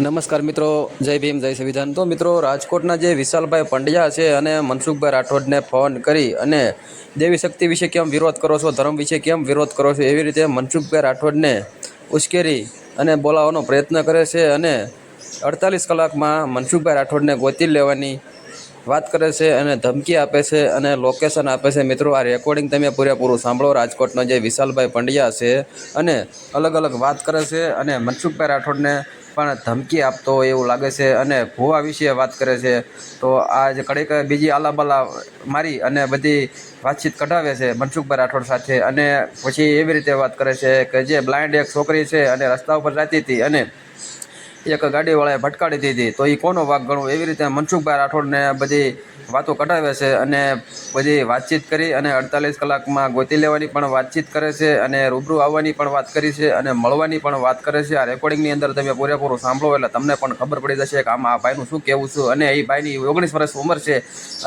નમસ્કાર મિત્રો, જય ભીમ, જય સંવિધાન. તો મિત્રો, રાજકોટના જે વિશાલભાઈ પંડ્યા છે અને મનસુખભાઈ રાઠોડને ફોન કરી અને દેવી શક્તિ વિશે કેમ વિરોધ કરો છો, ધર્મ વિશે કેમ વિરોધ કરો છો, એવી રીતે મનસુખભાઈ રાઠોડને ઉશ્કેરી અને બોલાવવાનો પ્રયત્ન કરે છે અને અડતાલીસ કલાકમાં મનસુખભાઈ રાઠોડને ગોતી લેવાની વાત કરે છે અને ધમકી આપે છે અને લોકેશન આપે છે. મિત્રો, આ રેકોર્ડિંગ તમે પૂરેપૂરું સાંભળો. રાજકોટનો જે વિશાલભાઈ પંડ્યા છે અને અલગ અલગ વાત કરે છે અને મનસુખભાઈ રાઠોડને પણ ધમકી આપતો હોય એવું લાગે છે અને ભુવા વિશે વાત કરે છે. તો આ જે કડીક બીજી આલાબાલા મારી અને બધી વાતચીત કઢાવે છે મનસુખભાઈ રાઠોડ સાથે અને પછી એવી રીતે વાત કરે છે કે જે બ્લાઇન્ડ એક છોકરી છે અને રસ્તા ઉપર રહેતી હતી અને એક ગાડીવાળાએ ભટકાડી દીધી. તો એ કોનો ભાગ ગણવો એવી રીતે મનસુખભાઈ રાઠોડને બધી વાતો કઢાવે છે અને બધી વાતચીત કરી અને અડતાલીસ કલાકમાં ગોતી લેવાની પણ વાતચીત કરે છે અને રૂબરૂ આવવાની પણ વાત કરી છે અને મળવાની પણ વાત કરે છે. આ રેકોર્ડિંગની અંદર તમે પૂરેપૂરું સાંભળો એટલે તમને પણ ખબર પડી જશે કે આમાં આ ભાઈનું શું કહેવું છું અને એ ભાઈની ઓગણીસ વર્ષ ઉંમર છે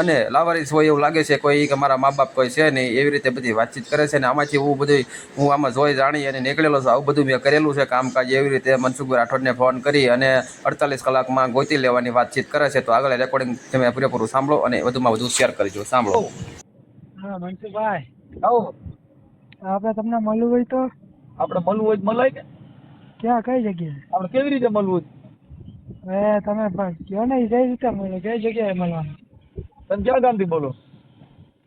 અને લાવારીસ હોય એવું લાગે છે કોઈ કે મારા મા બાપ કોઈ છે નહીં, એવી રીતે બધી વાતચીત કરે છે અને આમાંથી હું બધું હું આમાં જોઈ જાણી અને નીકળેલો છું. આવું બધું મેં કરેલું છે કામકાજ. એવી રીતે મનસુખભાઈ રાઠોડને ફોન કરી અને અડતાલીસ કલાકમાં ગોતી લેવાની વાતચીત કરે છે. તો આગળ રેકોર્ડિંગ તમે પૂરેપૂરું સાંભળો અને વધુમાં વધુ શેર કરજો. સાંભળો. હા મનસુખભાઈ. આવો. આપણે તમને મળવું હોય તો? આપણે મળવું હોય તો મલાય કે? ક્યાં કઈ જગ્યાએ? આપણે કેવી રીતે મળવું એ તમે પણ કયો ને કઈ રીતે મળો? કઈ જગ્યાએ મળવાનું? તમે ક્યાં ગામથી બોલો?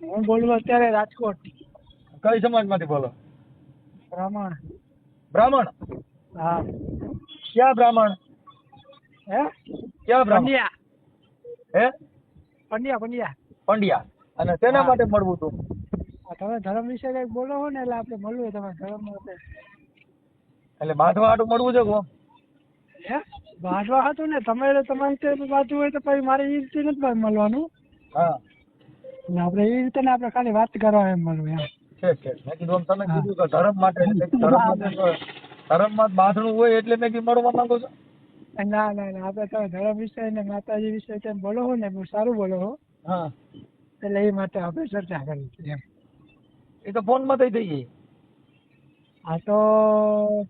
હું બોલું અત્યારે રાજકોટ. કઈ સમાજમાંથી બોલો? બ્રાહ્મણ. બ્રાહ્મણ? હા. ક્યાં બ્રાહ્મણ? હે? પંડ્યા. હે? પંડ્યા પંડ્યા. પંડ્યા. અને તેના માટે મળવું તું. તમે ધર્મ વિશે કંઈક બોલો હો ને એટલે આપણે મળવું તમારે ધર્મ એટલે બાંધવા હાટું મળવું છે કોમ હે? વાંચવા હતું ને તમે તમારી રીતે બાજુ હોય તો પછી મારે એ રીતે નથી મળવાનું. હા. ને આપણે એ રીતે ને આપણે ખાલી વાત કરવા એમ મળવું એમ. છે છે. મેં કીધું તમે કીધું કે ધર્મ માટે ધર્મ માટે ધર્મમાં બાંધણું હોય એટલે મેં કીધું મળવા માંગુ છો? ના ના ના આપણે તમે ધર્મ વિશે ને માતાજી વિશે તેમ બોલો હો ને બહુ સારું બોલો હો. હા. એટલે એ માટે આપણે ચર્ચા કરી છે એમ. એ તો ફોનમાં થઈ થઈ ગઈ આ તો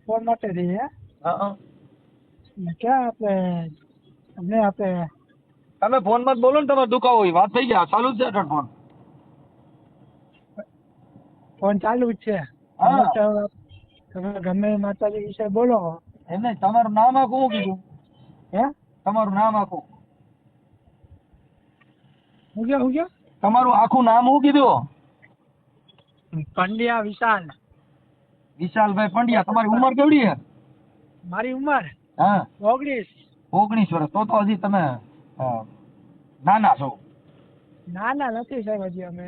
ફોન માટે થઈ ગયા હા ક્યાં આપણે તમને આપણે તમે ફોનમાં જ બોલો ને તમારે દુખાવો હોય વાત થઈ ગયા ચાલુ જ છે અટલ ફોન ફોન ચાલુ જ છે. તમે ગમે માતાજી વિશે બોલો એમને તમારું નામ આ શું કીધું? હે? તમારું નામ આખું હું ક્યાં હું ગયો તમારું આખું નામ શું કીધું? પંડ્યા વિશાલ. વિશાલભાઈ પંડ્યા તમારી ઉંમર કેવડી છે મારી ઉંમર? હા. ઓગણીસ. ઓગણીસ વર્ષ. તો તો હજી તમે નાના છો. ના ના નથી સાહેબ હજી અમે.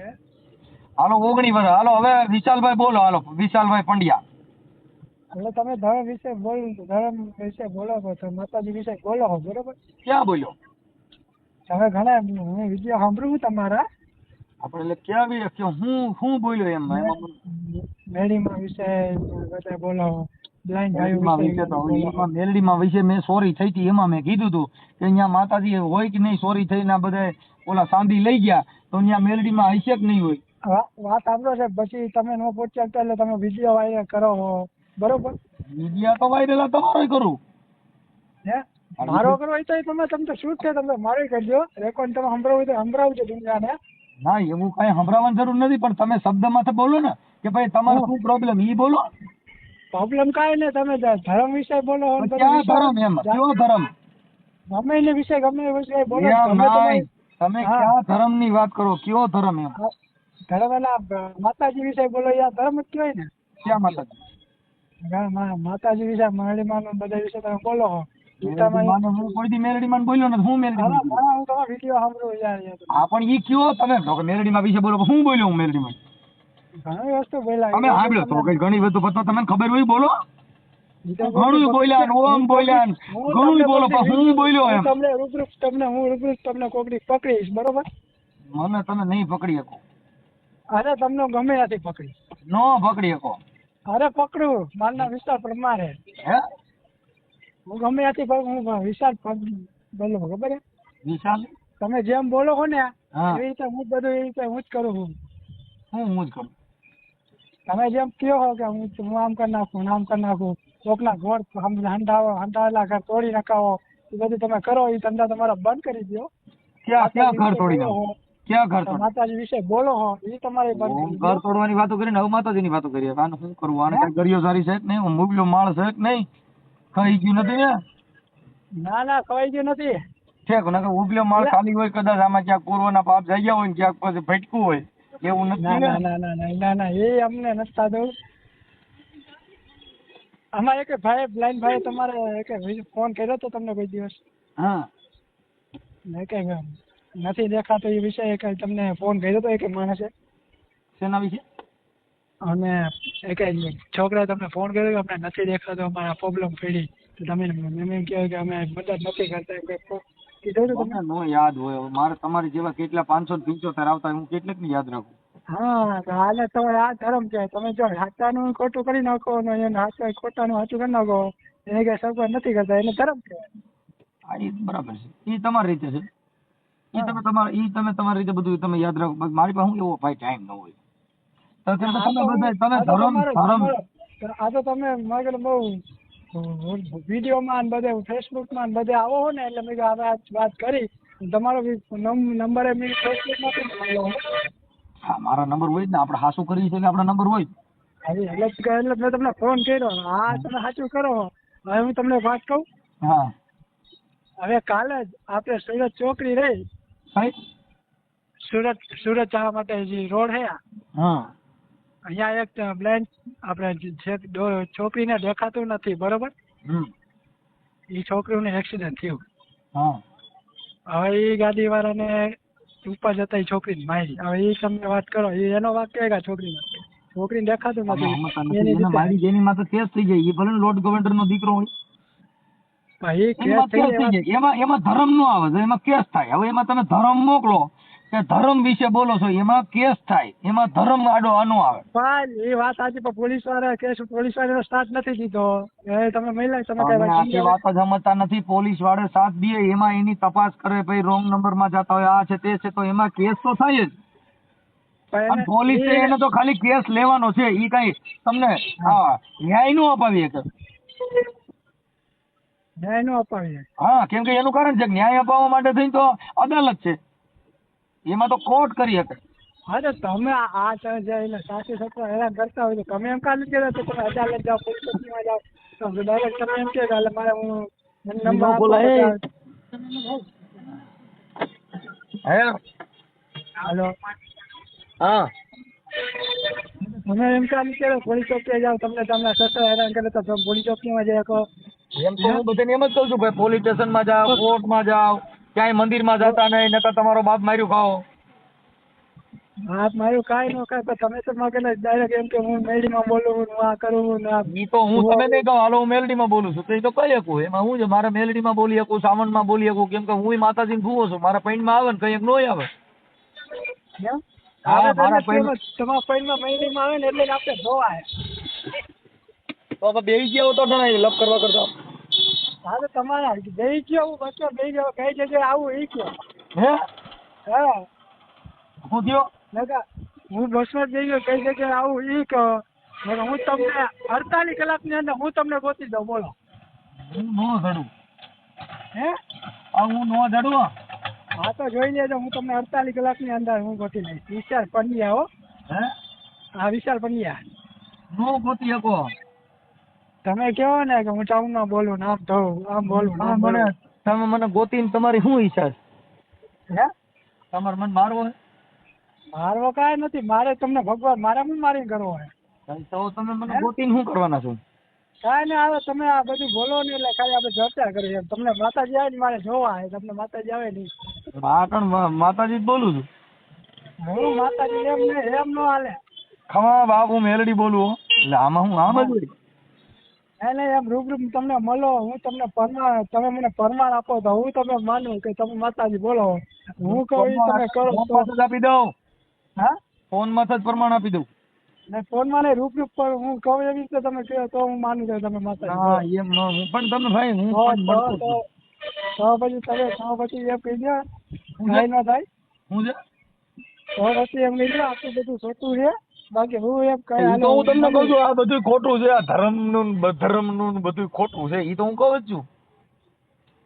હાલો ઓગણીસ વર્ષ. હાલો હવે વિશાલભાઈ બોલો. હાલો વિશાલભાઈ પંડ્યા. એટલે તમે ધર્મ વિશે બોલ ધર્મ વિશે બોલો છો માતાજી વિશે બોલો છો બરોબર? ક્યાં બોલ્યો? તમે ઘણા હું વીડિયો સાંભળું તમારા. આપણે એટલે ક્યાં બી કે હું હું બોલ્યો એમ મેડીમાં વિશે બધા બોલો. મેલડીમાં વિશે મેં સોરી થઈ હતી એમાં મેં કીધું હતું કે અહીંયા માતાજી હોય કે નહીં સોરી થઈને બધા ઓલા સાંભળી લઈ ગયા તો અહીંયા મેલડીમાં હશે કે નહીં હોય? વાત સાંભળો છે પછી તમે ન પહોંચી એટલે તમે વીડિયો વાયરલ કરો બરોબર. મીડિયા તો વાયરલ તમારો કરું. હે? મારો કરવો હોય તો તમે તમને શું છે તમે મારો કરજો. રેકોર્ડ તમે સંભળાવું તો સંભળાવજો દુનિયાને. ના એવું કઈ સંભળાવવાની જરૂર નથી પણ તમે શબ્દમાં તો બોલો ને કે ભાઈ તમારો શું પ્રોબ્લેમ ઈ બોલો. પ્રોબ્લેમ કાંઈ નહીં તમે ધર્મ વિશે બોલો ક્યાં ધર્મ એમ? કયો ધર્મ? ગમે એને વિશે ગમે એ વિશે બોલો તમે. ક્યાં ધર્મની વાત કરો કયો ધર્મ એમ? ધર્મ એના માતાજી વિશે બોલો યા ધર્મ જ કહેવાય ને. ક્યાં માતાજી? માતાજી વિશે મેરડી માં બધા વિશે તમે બોલો નથી ખબર હોય ઘણું બોલ્યા ઓમ બોલ્યા ઘણું હું બોલ્યો એમ. તમને રૂબરૂ તમને હું રૂબરૂ તમને કોકડી પકડીશ બરોબર? મને તમે નહીં પકડી શકો. અરે તમને ગમે ત્યાંથી પકડી નો પકડી શકો. અરે પકડું મારના વિસ્તાર પ્રમાણે. હે? હું ગમે ત્યાંથી પકડું હું વિશાલ બોલું ખબર છે? વિશાલ તમે જેમ બોલો છો ને હા. એવી રીતે હું બધું એવી રીતે હું જ કરું છું. હું હું જ કરું. તમે જેમ કહો છો કે હું હું આમ કરી નાખું આમ કરી નાખું કોકના ઘોર હંડાવો હંડાવેલા ઘર તોડી નાખાવો એ બધું તમે કરો એ ધંધા તમારા બંધ કરી દો ક્યાં ક્યાં ઘર તોડી નાખો? હો, ક્યાં ઘર માતાજી વિશે બોલો હો એ તમારે ઘર તોડવાની વાતો કરીને હવે માતાજીની વાતો કરીએ. આને શું કરવું? આને કઈ ગરિયો સારી છે કે નહીં? હું મુગલો માળ છે કે નહીં? ખાઈ ગયું નથી ને ના ના ખવાઈ ગયું નથી. ઠેક નકર ઉબલો માળ ખાલી હોય કદાચ આમાં ક્યાંક પૂર્વના પાપ જઈ ગયા હોય ને ક્યાંક પછી ભટકું હોય. એવું નથી ના ના? ના ના ના ના એ અમને નથી દઉં. આમાં એક ભાઈ બ્લાઇન્ડ ભાઈ તમારે એક ફોન કર્યો તો તમને કોઈ દિવસ? હા. ને કે નથી દેખાતો એ વિષય કે તમને ફોન કર્યો તો એક માણસે? શેના વિશે? અને એક છોકરાએ તમને ફોન કર્યો કે અમને નથી દેખાતો અમારા પ્રોબ્લેમ પડી. તો તમે એમ એમ કહો કે અમે મદદ નથી કરતા એમ કીધું હતું તમે નો યાદ હોય. મારે તમારી જેવા કેટલા પાંચસો ને પંચોતેર આવતા હું કેટલાક ને યાદ રાખું? હા તો હાલે તમારે આ ધર્મ છે. તમે જો હાથાનું ખોટું કરી નાખો ને એને હાચા ખોટાનું સાચું કરી નાખો એને કઈ સગવડ નથી કરતા એને ધર્મ છે. બરાબર છે. એ તમારી રીતે છે. એ તમે તમારે ઈ તમે તમારી રીતે બધું તમે યાદ રાખો. મારી પાસે હું એવો ભાઈ ટાઈમ ન હોય. તો આ તમે બધા તમે આ ધર્મ ધર્મ આ તો તમે મારે બહુ વિડીયોમાં બધે ફેસબુકમાં બધે આવો હો ને એટલે મેં હવે આ વાત કરી. તમારો નંબર એ મેં ફેસબુકમાંથી જ મળ્યો હા મારા નંબર હોય જ ને. આપણે હાસું કરીએ છીએ આપણા નંબર હોય એટલે એટલે મેં તમને ફોન કર્યો. હા તમે સાચું કરો. હવે હું તમને વાત કહું. હા. હવે કાલે જ આપણે સુરત ચોકડી રહી. સુરત સુરત જવા માટે જે રોડ હે હા. અહીંયા એક બ્લેન્ડ આપણે જે છોકરીને દેખાતું નથી બરોબર? એ છોકરીનું એક્સિડન્ટ થયું. હા. હવે એ ગાડી વાળાને ઉપર જતા એ છોકરીને મારી. હવે એ તમે વાત કરો એ એનો વાત કે આ છોકરીનો? છોકરીને દેખાતું નથી. એની મારી જેની માથે કેસ થઈ જાય. એ ભલે લોર્ડ ગવર્નર નો દીકરો હોય. એમાં એમાં ધર્મ નો આવે છે એમાં કેસ થાય. હવે એમાં તમે ધર્મ મોકલો કે ધર્મ વિશે બોલો છો એમાં કેસ થાય. એમાં ધર્મ આડો આનો આવે. પણ એ વાત સાચી પણ પોલીસવાળા કેસ પોલીસવાળા સ્ટાર્ટ નથી દીધો. એ તમે મહિલા તમે કઈ વાત સમજતા નથી. પોલીસ વાળે સાથ દે એમાં એની તપાસ કરે ભાઈ રોંગ નંબરમાં જતા હોય આ છે તે છે તો એમાં કેસ તો થાય જ. પોલીસ એને તો ખાલી કેસ લેવાનો છે. એ કઈ તમને હા ન્યાય નો અપાવી શકે. ન્યાય નો અપાવીએ હા કેમ કે એનું કારણ છે ન્યાય અપાવવા માટે થઈને તો અદાલત છે. એમાં તો કોર્ટ કરી શકે. હા તો તમે આ એને સાસુ સસરા હેરાન કરતા હોય તો તમે એમ કામ કહેતા તો તમે અદાલત જાઓ પોલીસ સ્ટેશનમાં જાઓ. તો ડાયરેક્ટ તમે એમ કે હાલે મારે હું નંબર બોલાય. હે હાલો. હા. તમે એમ કામ કરો પોલીસ ચોકીએ જાઓ તમને તમને સસરા હેરાન કરે તો તમે પોલીસ ચોકીમાં જાય કહો એમ તો હું બધાને એમ જ કહું છું ભાઈ પોલીસ સ્ટેશનમાં જાઓ કોર્ટમાં જાઓ ક્યાંય મંદિરમાં જતા નહીં નકર તમારો બાપ માર્યું ખાઓ બાપ માર્યું કાંઈ ન કાંઈ પણ તમે તો મગજ ડાયરેક્ટ એમ કે હું મેડીમાં બોલું હું આ કરું ને ઈ તો હું તમે નહીં કહો હાલો હું મેલડીમાં બોલું છું. તો એ તો કહી શકું એમાં હું છે મારે મેલડીમાં બોલી શકું સાવનમાં બોલી શકું કેમ કે હું માતાજીને ભૂવો છું મારા પૈણમાં આવે ને કંઈક નો આવે. હા, મારા તમારા પૈણ- માં મેલડી માં આવે ને એટલે આપણે જોવાય. તો હવે ગયા તો જણાય લપ કરવા કરતા. હા તો તમારા ગયો હું બેસી ગયો કઈ જગ્યાએ આવું એ કયો હે? હા. નકા હું બસમાં જઈ ગયો કઈ જગ્યાએ આવું એ કહો. હું તમને અડતાલીસ કલાકની અંદર હું તમને ગોતી દઉં બોલો. હું નો ધડું હે? આ હું નો ધડું હા તો જોઈ લેજો હું તમને અડતાલીસ કલાકની અંદર હું ગોતી લઈશ. વિશાલ પંડ્યા હો. હે? હા વિશાલ પંડ્યા. નો ગોતી શકો. તમે કહો ને કે હું ટાઉનમાં બોલું આમ થવું આમ બોલું તમે મને તમે મને ગોતીને તમારી શું ઈચ્છા છે? હે? તમારે મને મારવો હે? મારવો કાંઈ નથી મારે તમને ભગવાન મારે હું મારી કરવો હોય તો તમે મને ગોતીને શું કરવાના છો? કાંઈ નહીં આવે તમે આ બધું બોલો ને એટલે ખાલી આપણે ચર્ચા કરીએ. તમને માતાજી આવે ને મારે જોવા આવે તમને માતાજી આવે નહીં. હા પણ માતાજી જ બોલું છું. હું માતાજી એમ ને એમ નો હાલે. ખમા બાપુ મેલડી બોલું એટલે આમાં હું આમ જ હોય. એને એમ રૂબરૂ તમને મળો હું તમને પરમાર તમે મને પરમાર આપો તો હું તમે માનું કે તમે માતાજી બોલો. હું કહું તમે કરો તો આપી દઉં. હા? ફોન મસાજ પ્રમાણ આપી દઉં. ને ફોનમાં રૂપ રૂપ પર હું કહું એવી રીતે તમે કહો તો હું માનું કે તમે માતાજી હા એમ ન હું પણ તમને ભાઈ હું પણ તો પછી તમે તો પછી એમ કહી દો હું થાય ન થાય. હું તો પછી એમ કહી દો આટલું બધું સોતું છે. બાકી હું એમ કઈ તો હું તમને કહું છું આ બધું ખોટું છે આ ધર્મનું ને ધર્મનું બધું ખોટું છે ઈ તો હું કહું છું.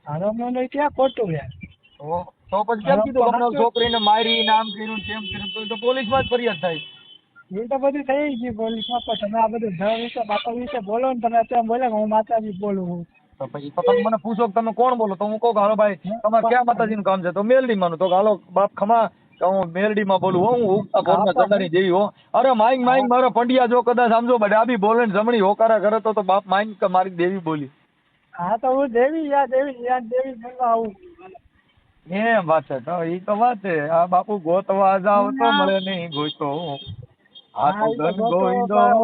હરામનું નહીં ક્યાં ખોટું યાર તો પછી કેમ કીધું તમને છોકરીને મારી નામ કર્યું તેમ કર્યું તો એ પોલીસમાં જ ફરિયાદ થાય. એ તો બધું થઈ ગયું પોલીસમાં પણ તમે આ બધું ધર્મ વિશે બાપા વિશે બોલો ને તમે અત્યારે બોલે હું માતાજી બોલું છું. તો પછી તો તમે મને પૂછો કે તમે કોણ બોલો? તો હું કહું કે હાલો ભાઈ તમારે ક્યાં માતાજીનું કામ છે? તો મેલડીમાં માનું. તો હાલો બાપ ખમા હું મેલડીમાં બોલું હું ઉગતા પોરના ચંદાની જેવી હો. અરે માઈક માઈક મારો પંડિયા જો કદાચ સમજો ડાબી બોલે ને જમણી હોકારા કરે તો તો બાપ માઈક કે મારી દેવી બોલી. હા તો હું દેવી યા દેવી યા દેવી બોલવા આવું. એ વાત છે? તો ઈ તો વાત છે. આ બાપુ ગોતવા જાવ તો મળે નહીં ગોતો. આ તો ધન ગોતો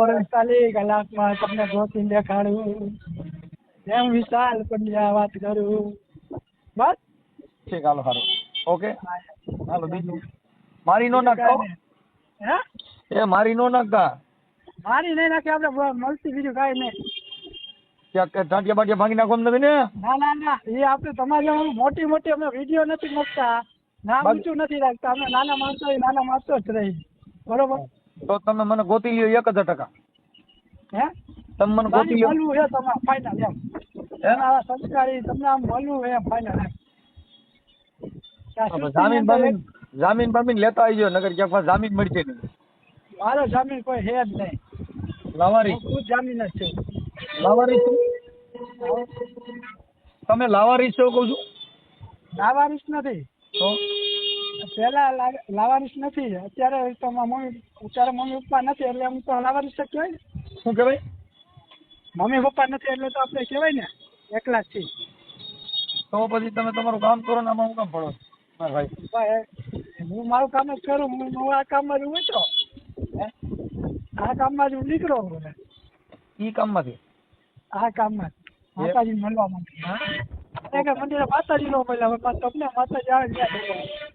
રે કલાક કલાકમાં તમને ગોતી દેખાડું. એમ વિશાલ પંડ્યા વાત કરું? બસ. ઠીક હાલો હારો ઓકે. હાલો બીજું? મારી નો નાખો. હે? એ મારી નો નાખતા મારી નહીં નાખી આપણે મળતી બીજું કાંઈ નહીં. ટાંટિયા બાટિયા ભાંગી નાખો નથી ને ના ના ના એ આપણે તમારી મોટી મોટી અમે વીડિયો નથી મૂકતા. નામ ઊંચું નથી રાખતા. અમે નાના માણસો નાના માણસો જ રહી. બરોબર? તો તમે મને ગોતી લ્યો એક હજાર ટકા. હે? તમે મને ગોતી લ્યો. છે તમારે ફાઇનલ એમ. સંસ્કારી તમને આમ મળવું એમ ફાઇનલ એમ. જામીન બામીન જામીન બામીન લેતા આવજો નગર ક્યાંક પાસે જામીન મળશે નહીં. મારો જામીન કોઈ હે જ નહીં. લાવારી. હું જામીન જ છે. લાવારી તમે લાવારી છો કહું છું? લાવારીશ નથી. તો? પેલા લાવારીશ નથી. અત્યારે તો મમ્મી અત્યારે મમ્મી પપ્પા નથી એટલે હું તો લાવારીશ કહેવાય ને. શું કહેવાય? મમ્મી પપ્પા નથી એટલે તો આપણે કહેવાય ને એકલા જ છીએ. તો પછી તમે તમારું કામ કરો ને આમાં હું કામ પડો ભાઈ હું મારું કામ જ કરું હું હું આ કામમાં જ ઉતરો આ કામમાં જ હું નીકળો છું. ઈ કામમાંથી આ કામમાં. માતાજી મળવા હા કે મંદિરે માતાજી નો મળ્યા હવે તમને માતાજી આવે ત્યાં.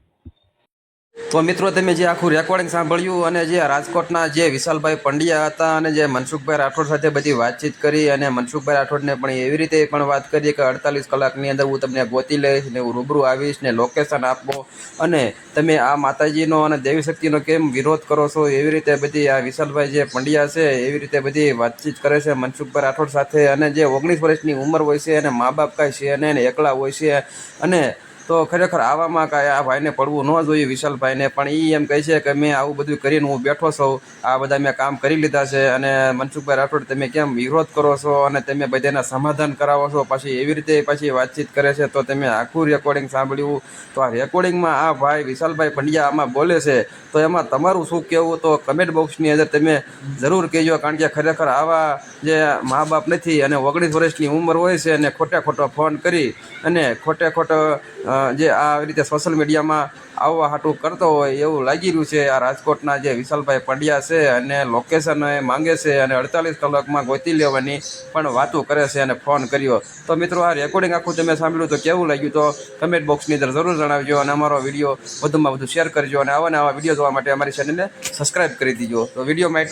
તો મિત્રો તમે જે આખું રેકોર્ડિંગ સાંભળ્યું અને જે રાજકોટના જે વિશાલભાઈ પંડ્યા હતા અને જે મનસુખભાઈ રાઠોડ સાથે બધી વાતચીત કરી અને મનસુખભાઈ રાઠોડને પણ એવી રીતે પણ વાત કરી કે અડતાલીસ કલાકની અંદર હું તમને ગોતી લઈશ ને હું રૂબરૂ આવીશ ને લોકેશન આપો અને તમે આ માતાજીનો અને દેવી શક્તિનો કેમ વિરોધ કરો છો? એવી રીતે બધી આ વિશાલભાઈ જે પંડ્યા છે, એવી રીતે બધી વાતચીત કરે છે મનસુખભાઈ રાઠોડ સાથે અને જે ઓગણીસ વર્ષની ઉંમર હોય છે અને મા બાપ કાંઈ છે અને એકલા હોય છે અને તો ખરેખર આવામાં કાંઈ આ ભાઈને પડવું ન જોઈએ વિશાલભાઈને, પણ એ એમ કહે છે કે મેં આવું બધું કરીને હું બેઠો છું. આ બધા મેં કામ કરી લીધા છે અને મનસુખભાઈ રાઠોડ, તમે કેમ વિરોધ કરો છો અને તમે બધાના સમાધાન કરાવો છો? પાછી એવી રીતે પાછી વાતચીત કરે છે તો તમે આખું રેકોર્ડિંગ સાંભળ્યું. તો આ રેકોર્ડિંગમાં આ ભાઈ વિશાલભાઈ પંડ્યા આમાં બોલે છે. તો એમાં તમારું શું કહેવું? તો કમેન્ટ બોક્સની અંદર તમે જરૂર કહેજો, કારણ કે ખરેખર આવા જે મા બાપ નથી અને ઓગણીસ વર્ષની ઉંમર હોય છે અને ખોટે ખોટો ફોન કરી અને ખોટે ખોટો જે આ રીતે સોશિયલ મીડિયામાં આવવા હાટું કરતો હોય એવું લાગી રહ્યું છે. આ રાજકોટના જે વિશાલભાઈ પંડ્યા છે અને લોકેશન એ માંગે છે અને અડતાલીસ કલાકમાં ગોતી લેવાની પણ વાતો કરે છે અને ફોન કર્યો. તો મિત્રો, આ રેકોર્ડિંગ આખું તમે સાંભળ્યું તો કેવું લાગ્યું તો કમેન્ટ બોક્સની અંદર જરૂર જણાવજો અને અમારો વીડિયો વધુમાં વધુ શેર કરજો અને આવા ને આવા વીડિયો જોવા માટે અમારી ચેનલને સબસ્ક્રાઈબ કરી દીજો. તો વિડીયોમાં એટલું